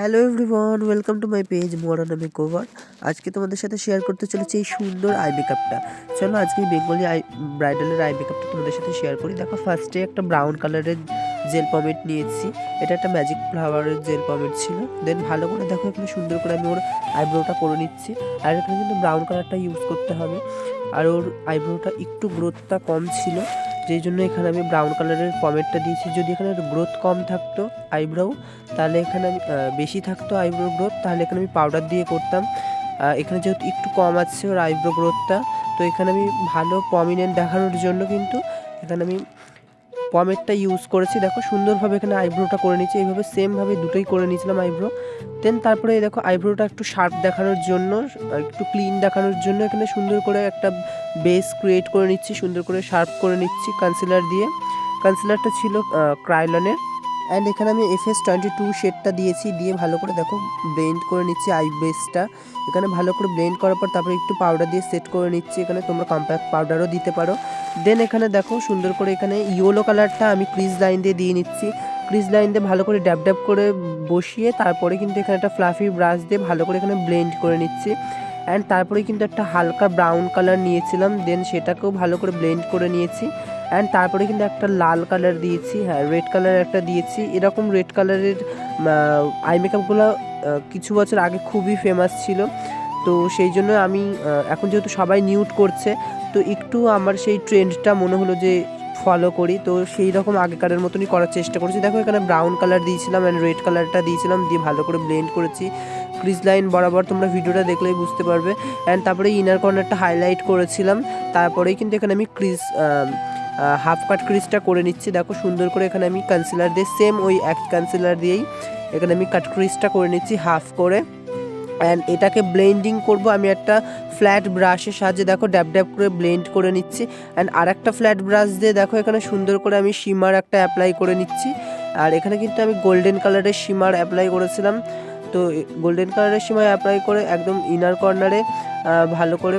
Hello everyone, welcome to my page Morana makeover আজকে তোমাদের সাথে শেয়ার করতে চলেছি এই সুন্দর আই মেকআপটা চলো আজকে বেঙ্গলি আই ব্রাইডালের আই মেকআপটা তোমাদের সাথে শেয়ার করি। দেখো ফার্স্টে একটা ব্রাউন কালারের জেল পমেট নিয়েছি। এটা একটা ম্যাজিক ফ্লাওয়ারের জেল পমেট ছিল। দেন ভালো করে দেখো, এখানে সুন্দর করে আমি ওর আইব্রোটা করে নিচ্ছি। আর এখানে কিন্তু ব্রাউন কালারটা ইউজ করতে হবে। আর ওর আইব্রোটা একটু গ্রোথটা কম ছিল। যেই জন্য এখানে আমি ব্রাউন কালারের পমেটটা দিয়েছি। যদি এখানে গ্রোথ কম থাকতো আইব্রাউ তাহলে এখানে আমি বেশি থাকতো আইব্রো গ্রোথ তাহলে এখানে আমি পাউডার দিয়ে করতাম। এখানে যেহেতু একটু কম আছে ওর আইব্রো গ্রোথটা তো এখানে আমি ভালো প্রমিনেন্ট দেখানোর জন্য কিন্তু এখানে আমি পমেটটা ইউজ করেছি। দেখো, সুন্দরভাবে এখানে আইব্রোটা করে নিয়েছি। এইভাবে সেমভাবে দুটোই করে নিয়েছিলাম আইব্রো দেন তারপরে দেখো আইব্রোটা একটু শার্প দেখানোর জন্য, একটু ক্লিন দেখানোর জন্য এখানে সুন্দর করে একটা বেস ক্রিয়েট করে নিচ্ছি, সুন্দর করে শার্প করে নিচ্ছি কনসিলার দিয়ে। কনসিলারটা ছিল ক্রাইলনের অ্যান্ড এখানে আমি এফ এস টোয়েন্টি টু শেডটা দিয়েছি, দিয়ে ভালো করে দেখো ব্লেন্ড করে নিচ্ছি আই বেসটা এখানে ভালো করে ব্লেন্ড করার পর তারপরে একটু পাউডার দিয়ে সেট করে নিচ্ছি, এখানে তোমরা কম্প্যাক্ট পাউডারও দিতে পারো। দেন এখানে দেখো সুন্দর করে এখানে ইয়েলো কালারটা আমি ক্রিজ লাইন দিয়ে দিয়ে নিচ্ছি। ক্রিজ লাইন দিয়ে ভালো করে ড্যাব ড্যাব করে বসিয়ে তারপরে কিন্তু এখানে একটা ফ্লাফি ব্রাশ দিয়ে ভালো করে এখানে ব্লেন্ড করে নিচ্ছি। অ্যান্ড তারপরে কিন্তু একটা হালকা ব্রাউন কালার নিয়েছিলাম দেন সেটাকেও ভালো করে ব্লেন্ড করে নিয়েছি। অ্যান্ড তারপরে কিন্তু একটা লাল কালার দিয়েছি হ্যাঁ রেড কালার একটা দিয়েছি। এরকম রেড কালারের আই মেকআপগুলো কিছু বছর আগে খুবই ফেমাস ছিল। তো সেই জন্য আমি এখন যেহেতু সবাই নিউট করছে, তো একটু আমার সেই ট্রেন্ডটা মনে হলো যে ফলো করি। তো সেই রকম আগেকারের মতনই করার চেষ্টা করেছি। দেখো, এখানে ব্রাউন কালার দিয়েছিলাম অ্যান্ড রেড কালারটা দিয়েছিলাম, দিয়ে ভালো করে ব্লেন্ড করেছি। ক্রিজ লাইন বরাবর তোমরা ভিডিওটা দেখলেই বুঝতে পারবে। অ্যান্ড তারপরে ইনার কর্নারটা হাইলাইট করেছিলাম। তারপরেই কিন্তু এখানে আমি ক্রিজ হাফ কাট ক্রিজটা করে নিচ্ছি। দেখো সুন্দর করে এখানে আমি কনসিলার দিয়ে সেম ওই এক কনসিলার দিয়েই এখানে আমি কাট ক্রিজটা করে নিচ্ছি হাফ করে। অ্যান্ড এটাকে ব্লেন্ডিং করব আমি একটা ফ্ল্যাট ব্রাশের সাহায্যে। দেখো ড্যাব ড্যাব করে ব্লেন্ড করে নিচ্ছি। অ্যান্ড আর একটা ফ্ল্যাট ব্রাশ দিয়ে দেখো এখানে সুন্দর করে আমি শিমার একটা অ্যাপ্লাই করে নিচ্ছি। আর এখানে কিন্তু আমি গোল্ডেন কালারের শিমার অ্যাপ্লাই করেছিলাম। তো গোল্ডেন কালারের শিমার অ্যাপ্লাই করে একদম ইনার কর্নারে ভালো করে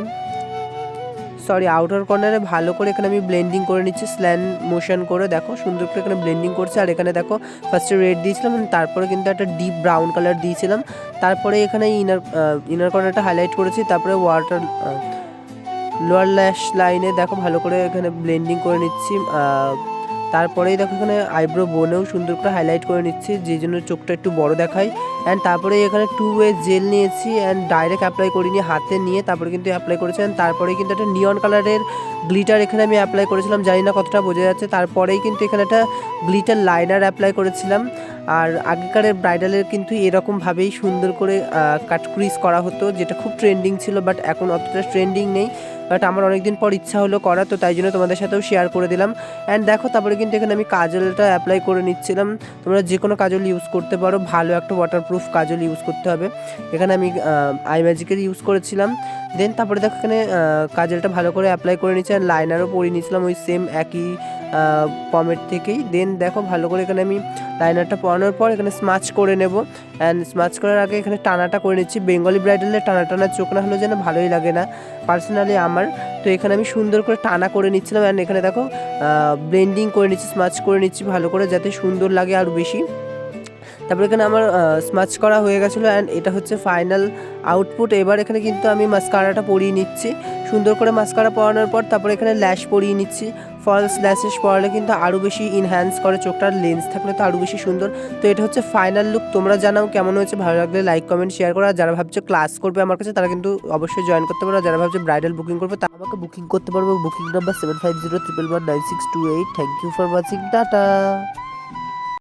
সরি আউটার কর্নারে ভালো করে এখানে আমি ব্লেন্ডিং করে নিচ্ছি স্ল্যান মোশন করে। দেখো, সুন্দর করে এখানে ব্লেন্ডিং করছে। আর এখানে দেখো ফার্স্টে রেড দিয়েছিলাম তারপরে কিন্তু একটা ডিপ ব্রাউন কালার দিয়েছিলাম। তারপরে এখানে ইনার ইনার কর্নারটা হাইলাইট করেছি। তারপরে ওয়াটার লোয়ার ল্যাশ লাইনে দেখো, ভালো করে এখানে ব্লেন্ডিং করে নিচ্ছি। তারপরেই দেখো এখানে আইব্রো বোনেও সুন্দর করে হাইলাইট করে নিচ্ছি। যে জন্য চোখটা একটু বড় দেখায়। অ্যান্ড তারপরে এখানে টু ওয়ে জেল নিয়েছি অ্যান্ড ডাইরেক্ট অ্যাপ্লাই করিনি, হাতে নিয়ে তারপরে কিন্তু অ্যাপ্লাই করেছি অ্যান্ড তারপরে কিন্তু একটা নিয়ন কালারের গ্লিটার এখানে আমি অ্যাপ্লাই করেছিলাম, জানি না কতটা বোঝা যাচ্ছে। তারপরেই কিন্তু এখানে একটা গ্লিটার লাইনার অ্যাপ্লাই করেছিলাম। আর আগেকারের ব্রাইডালের কিন্তু এরকমভাবেই সুন্দর করে কাট ক্রিজ করা হতো, যেটা খুব ট্রেন্ডিং ছিল বাট এখন অতটা ট্রেন্ডিং নেই। বাট আমার অনেকদিন পর ইচ্ছা হলো করা তো তাই জন্য তোমাদের সাথেও শেয়ার করে দিলাম। অ্যান্ড দেখো, তারপরে কিন্তু এখানে আমি কাজলটা অ্যাপ্লাই করে নিচ্ছিলাম। তোমরা যে কোনো কাজল ইউজ করতে পারো, ভালো একটা ওয়াটারপ্রুফ কাজল ইউজ করতে হবে। এখানে আমি আই ম্যাজিকের ইউজ করেছিলাম। দেন তারপরে দেখো এখানে কাজলটা ভালো করে অ্যাপ্লাই করে নিচ্ছি আর লাইনারও পরিয়ে নিয়েছিলাম ওই সেম একই পমেট থেকেই। দেন দেখো ভালো করে এখানে আমি লাইনারটা পরানোর পর এখানে স্মাচ করে নেব। অ্যান্ড স্মাচ করার আগে এখানে টানাটা করে নিচ্ছি। বেঙ্গলি ব্রাইডালের টানা টানা চোখ না হলে যেন ভালোই লাগে না। পার্সোনালি আমার। তো এখানে আমি সুন্দর করে টানা করে নিচ্ছিলাম। অ্যান্ড এখানে দেখো ব্লেন্ডিং করে নিচ্ছি স্মাচ করে নিচ্ছি ভালো করে যাতে সুন্দর লাগে আরও বেশি। তারপরে এখানে আমার স্মাচ করা হয়ে গেছিল অ্যান্ড এটা হচ্ছে ফাইনাল আউটপুট এবার এখানে কিন্তু আমি মাস্কারাটা পরিয়ে নিচ্ছি। সুন্দর করে মাস্কারা পরানোর পর তারপরে এখানে ল্যাশ পরিয়ে নিচ্ছি। ফলস ল্যাশেস পরালে কিন্তু আরও বেশি ইনহ্যান্স করে চোখটার লেন্স থাকলে তো আরও বেশি সুন্দর। তো এটা হচ্ছে ফাইনাল লুক তোমরা জানাও কেমন হয়েছে? ভালো লাগলে লাইক কমেন্ট শেয়ার করো। আর যারা ভাবছে ক্লাস করবে আমার কাছে, তারা কিন্তু অবশ্যই জয়েন করতে পারো। যারা ভাবছে ব্রাইডাল বুকিং করবে, তারা আমাকে বুকিং করতে পারব। Booking number seven five zero triple one nine six two eight thank you for watching tata